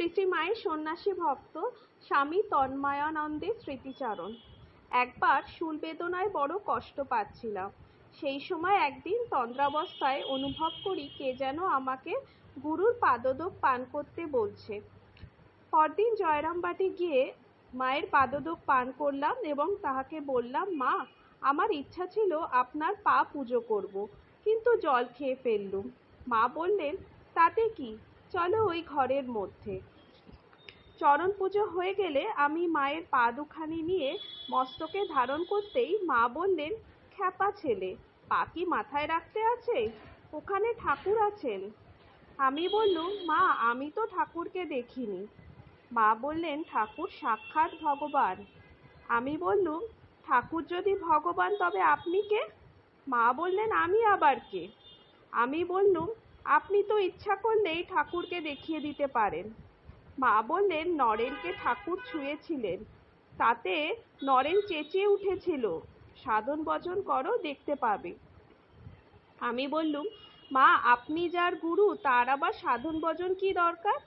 শ্রী শ্রী মায়ের সন্ন্যাসী ভক্ত স্বামী তন্ময়ানন্দের স্মৃতিচারণ। একবার শুল বেদনায় বড় কষ্ট পাচ্ছিলাম। সেই সময় একদিন তন্দ্রাবস্থায় অনুভব করি কে যেন আমাকে গুরুর পাদদোপ পান করতে বলছে। পরদিন জয়রামবাটি গিয়ে মায়ের পাদদোপ পান করলাম এবং তাহাকে বললাম, মা, আমার ইচ্ছা ছিল আপনার পা পুজো করব, কিন্তু জল খেয়ে ফেললুম। মা বললেন, তাতে কি? চলো ওই ঘরের মধ্যে। চরণ পুজো হয়ে গেলে আমি মায়ের পা দুখানি নিয়ে মস্তকে ধারণ করতেই মা বললেন, খ্যাপা ছেলে, পা কি মাথায় রাখতে আছে? ওখানে ঠাকুর আছেন। আমি বললুম, মা, আমি তো ঠাকুরকে দেখিনি। মা বললেন, ঠাকুর সাক্ষাৎ ভগবান। আমি বললুম, ঠাকুর যদি ভগবান, তবে আপনি কে? মা বললেন, আমি আবার কে? আমি বললুম আপনি তো ইচ্ছা করলেই ঠাকুরকে দেখিয়ে দিতে পারেন। মা বললেন, নরেনকে ঠাকুর ছুঁয়েছিলেন। তাতে নরেন চেঁচিয়ে উঠেছিল, সাধন ভজন করো, দেখতে পাবে। আমি বললুম, মা, আপনি যার গুরু, তার আবার সাধন ভজন কি দরকার?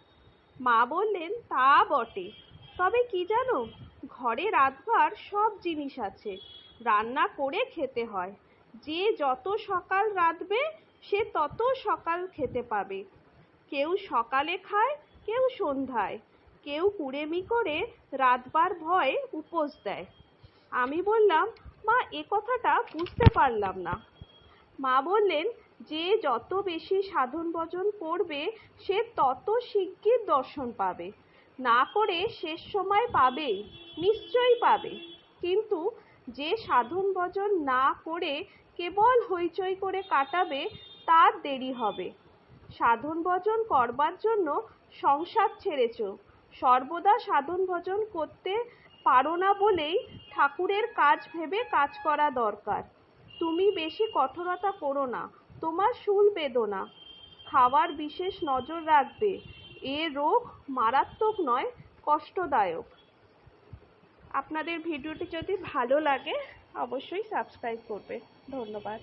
মা বললেন, তা বটে। তবে কি জানো, ঘরে রাতভর সব জিনিস আছে। রান্না করে খেতে হয়। যে যত সকাল রাঁধবে সে তত সকাল খেতে পাবে। কেউ সকালে খায়, কেউ সন্ধ্যায়। কেউ কুড়েমি করে রাতবার ভয়ে উপোস দেয়। আমি বললাম, মা, এ কথাটা বুঝতে পারলাম না। মা বললেন, যে যত বেশি সাধন ভজন করবে, সে তত শিগগির দর্শন পাবে। না করে শেষ সময় পাবেই, নিশ্চয়ই পাবে। কিন্তু যে সাধন ভজন না করে কেবল হইচই করে কাটাবে তার দেরি হবে। সাধন ভজন করবার জন্য সংসার ছেড়েছ। সর্বদা সাধন ভজন করতে পারো না বলেই ঠাকুরের কাজ ভেবে কাজ করা দরকার। তুমি বেশি কঠোরতা করো না, তোমার শুল বেদনা। খাওয়ার বিশেষ নজর রাখবে। এ রোগ মারাত্মক নয়, কষ্টদায়ক। আপনাদের ভিডিওটি যদি ভালো লাগে, অবশ্যই সাবস্ক্রাইব করবে। ধন্যবাদ।